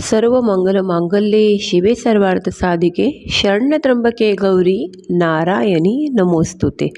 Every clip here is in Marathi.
सर्व मंगल मांगल्ये शिवे सर्वार्थ साधिके शरण्य त्र्यंबके गौरी नारायणी नमोस्तुते.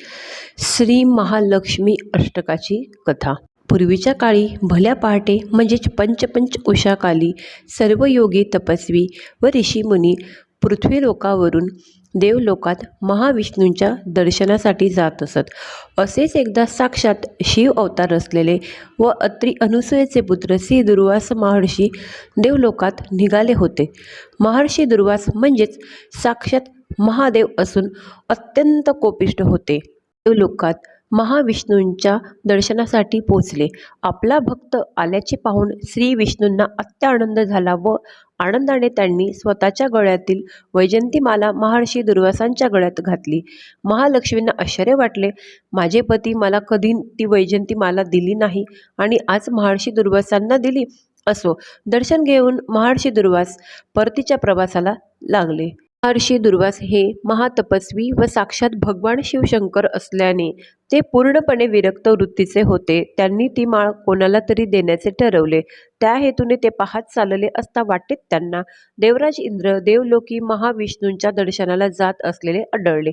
श्री महालक्ष्मी अष्टकाची कथा. पूर्वीच्या काळी भल्या पहाटे म्हणजेच पंचपंच उषाकाली सर्व योगी तपस्वी व ऋषीमुनी पृथ्वीलोकावरून देवलोकात महाविष्णूंच्या दर्शनासाठी जात असत. असेच एकदा साक्षात शिव अवतार असलेले व अत्री अनुसूयेचे पुत्र श्री दुर्वास महर्षी देवलोकात निघाले होते. महर्षी दुर्वास म्हणजेच साक्षात महादेव असून अत्यंत कोपिष्ट होते. देवलोकात महाविष्णूंच्या दर्शनासाठी पोचले आपला भक्त आल्याचे पाहून श्री विष्णूंना अत्यानंद झाला व आनंदाने त्यांनी स्वतःच्या गळ्यातील वैजंतीमाला महर्षी दुर्वासांच्या गळ्यात घातली. महालक्ष्मींना आश्चर्य वाटले. माझे पती मला कधी ती वैजंतीमाला दिली नाही आणि आज महर्षी दुर्वासांना दिली असो दर्शन घेऊन महर्षी दुर्वास परतीच्या प्रवासाला लागले. महर्षी दुर्वास हे महातपस्वी व साक्षात भगवान शिवशंकर असल्याने ते पूर्णपणे विरक्त वृत्तीचे होते. त्यांनी ती माळ कोणाला तरी देण्याचे ठरवले. त्या हेतूने ते पाहत चालले असता वाटेत त्यांना देवराज इंद्र देवलोकी महाविष्णूंच्या दर्शनाला जात असलेले आढळले.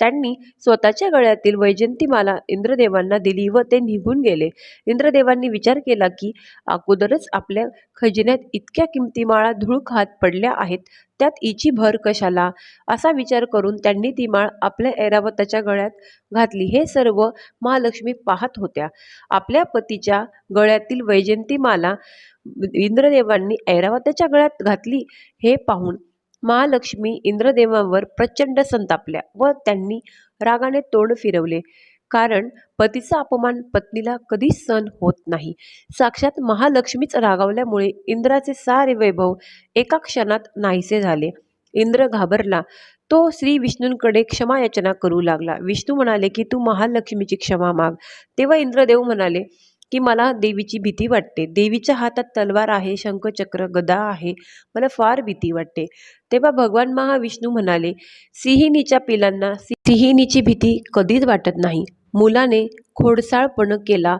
त्यांनी स्वतःच्या गळ्यातील वैजंतीमाला इंद्रदेवांना दिली व ते निघून गेले. इंद्रदेवांनी विचार केला की अगोदरच आपल्या खजिन्यात इतक्या किमती माळा धूळ खात पडल्या आहेत त्यात इची भर कशाला? असा विचार करून त्यांनी ती माळ आपल्या ऐरावताच्या गळ्यात घातली. हे सर्व महालक्ष्मी पाहत होत्या. आपल्या पतीच्या गळ्यातील वैजंतीमाला इंद्रदेवांनी ऐरावताच्या गळ्यात घातली हे पाहून महालक्ष्मी इंद्रदेवांवर प्रचंड संतापल्या व त्यांनी रागाने तोंड फिरवले. कारण पतीचा अपमान पत्नीला कधीच सहन होत नाही. साक्षात महालक्ष्मीच रागावल्यामुळे इंद्राचे सारे वैभव एका क्षणात नाहीसे झाले. इंद्र घाबरला. तो श्री विष्णूंकडे क्षमा याचना करू लागला. विष्णू म्हणाले की तू महालक्ष्मीची क्षमा माग. तेव्हा इंद्रदेव म्हणाले की मला देवीची भीती वाटते. देवीच्या हातात तलवार आहे शंखचक्र गदा आहे. मला फार भीती वाटते. तेव्हा भगवान महाविष्णू म्हणाले सिंहिणीच्या पिलांना सिंहिणीची भीती कधीच वाटत नाही. मुलाने खोडसाळपण केला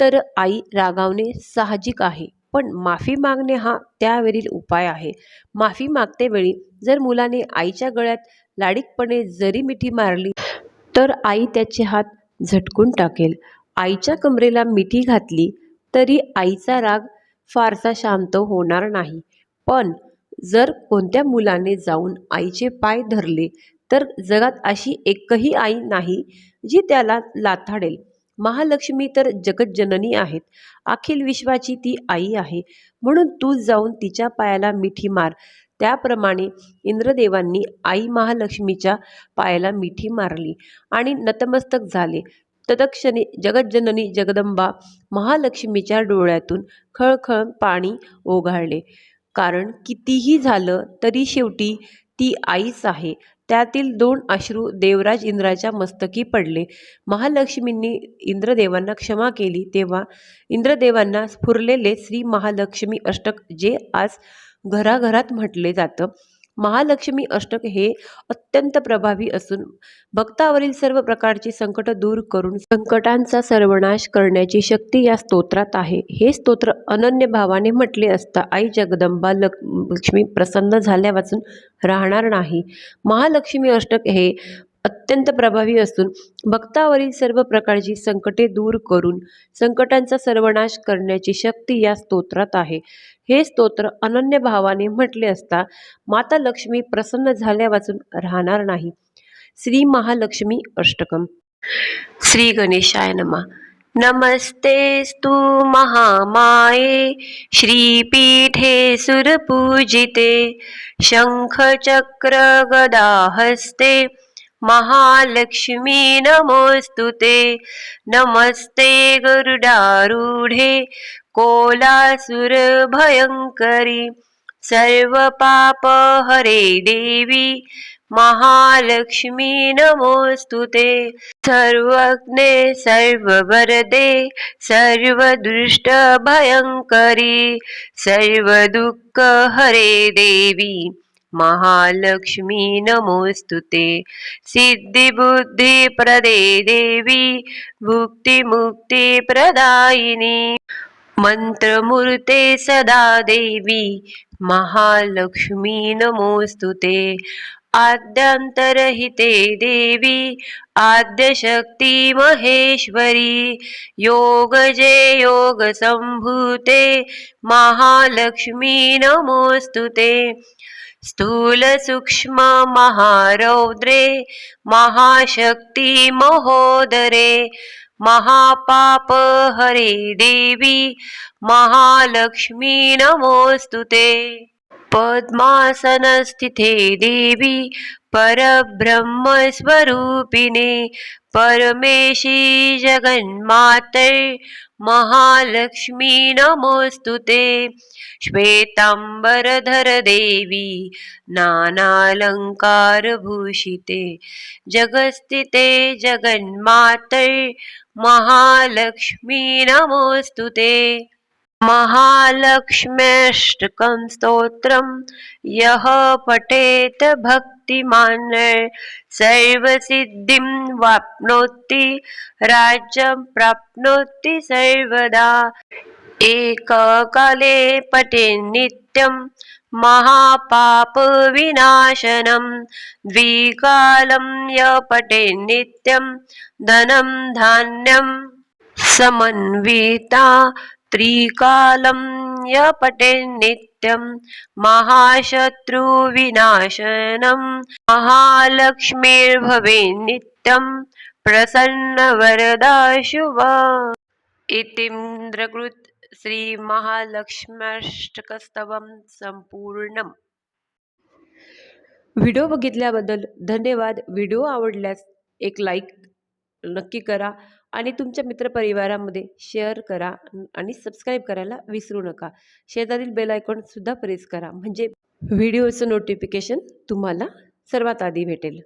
तर आई रागावणे साहजिक आहे. पण माफी मागणे हा त्यावरील उपाय आहे. माफी मागतेवेळी जर मुलाने आईच्या गळ्यात लाडीकपणे जरी मिठी मारली तर आई त्याचे हात झटकून टाकेल. आईच्या कमरेला मिठी घातली तरी आईचा राग फारसा शांत होणार नाही. पण जर कोणत्या मुलाने जाऊन आईचे पाय धरले तर जगात अशी एकही आई नाही जी त्याला लाथाडेल. महालक्ष्मी तर जगज्जननी आहेत. अखिल विश्वाची ती आई आहे. म्हणून तू जाऊन तिच्या पायाला मिठी मार. त्याप्रमाणे इंद्रदेवांनी आई महालक्ष्मीच्या पायाला मिठी मारली आणि नतमस्तक झाले. तदक्षणी जगज्जननी जगदंबा महालक्ष्मीच्या डोळ्यातून खळखळ पाणी ओघाळले. कारण कितीही झालं तरी शेवटी ती आईच आहे. त्यातील दोन अश्रू देवराज इंद्राच्या मस्तकी पडले. महालक्ष्मींनी इंद्रदेवांना क्षमा केली. तेव्हा इंद्रदेवांना स्फुरलेले श्री महालक्ष्मी अष्टक जे आज घराघरात म्हटले जातं. महालक्ष्मी अष्टक हे अत्यंत प्रभावी असून भक्तावरील सर्व प्रकारची संकट दूर करून संकटांचा सर्वनाश करण्याची शक्ती या स्तोत्रात आहे. हे स्तोत्र अनन्य भावाने म्हटले असता आई जगदंबा लक्ष्मी प्रसन्न झाल्या वाचून राहणार नाही. महालक्ष्मी अष्टक हे अत्यंत प्रभावी असून भक्तावरील सर्व प्रकारची संकटे दूर करून संकटांचा सर्वनाश करण्याची शक्ती या स्तोत्रात आहे. हे स्तोत्र अनन्य भावाने म्हटले असता माता लक्ष्मी प्रसन्न झाल्या वाचून राहणार नाही. श्री महालक्ष्मी अष्टकम. श्री गणेशाय नमा. नमस्तेस्तु महामाये श्रीपीठे सुरपूजिते शङ्खचक्र गदाहस्ते महालक्ष्मी नमोऽस्तु ते। नमस्ते गरुडारूढे। कोलासुरभयङ्करी। सर्वपापहरे देवी। महालक्ष्मी नमोऽस्तु ते। सर्वज्ञे सर्ववरदे। सर्वदुष्टभयङ्करी। सर्वदुःखहरे देवी। महालक्ष्मी नमोऽस्तु ते। सिद्धिबुद्धिप्रदे देवी भुक्तिमुक्तिप्रदायिनी मंत्रमूर्ते सदा देवी महालक्ष्मी नमोऽस्तु ते। आद्यांतरहिते देवी आद्यशक्ती महेश्वरी। योगजे योगसम्भूते महालक्ष्मी नमोऽस्तु ते। स्थूलसूक्ष्म महारौद्रे महाशक्ती महोदरे महापाप हरे देवी महालक्ष्मी नमोस्तुते पद्मासनस्थिते देवी परब्रह्मस्वरूपिणे परमेशी जगन्माते महालक्ष्मी नमोऽस्तु ते। श्वेताम्बरधर नानालङ्कारभूषिते। जगस्थिते जगन्माते महालक्ष्मी नमोऽस्तु ते। महालक्ष्म्यष्टकं स्तोत्रं। यः पठेत् भक्तिमान् सर्वसिद्धिं वाप्नोति राज्यं प्राप्नोति सर्वदा। एककाले पठे नित्यं महापापविनाशनं। द्विकालं य पठे नित्यं धनं धान्यं। समन्विता त्रिकालं यपटे नित्यं महाशत्रुविनाशनं महालक्ष्मीर्भवे नित्यं प्रसन्नवरदा शुभा श्री श्रीमहालक्ष्म्यष्टकस्तवं संपूर्णम। व्हिडिओ बघितल्याबद्दल धन्यवाद. व्हिडिओ आवडल्यास एक लाईक नक्की करा आणि तुमच्या मित्रपरिवारामध्ये शेअर करा आणि सबस्क्राईब करायला विसरू नका. शेजारील बेल आयकॉनसुद्धा प्रेस करा. म्हणजे व्हिडिओचं नोटिफिकेशन तुम्हाला सर्वात आधी भेटेल.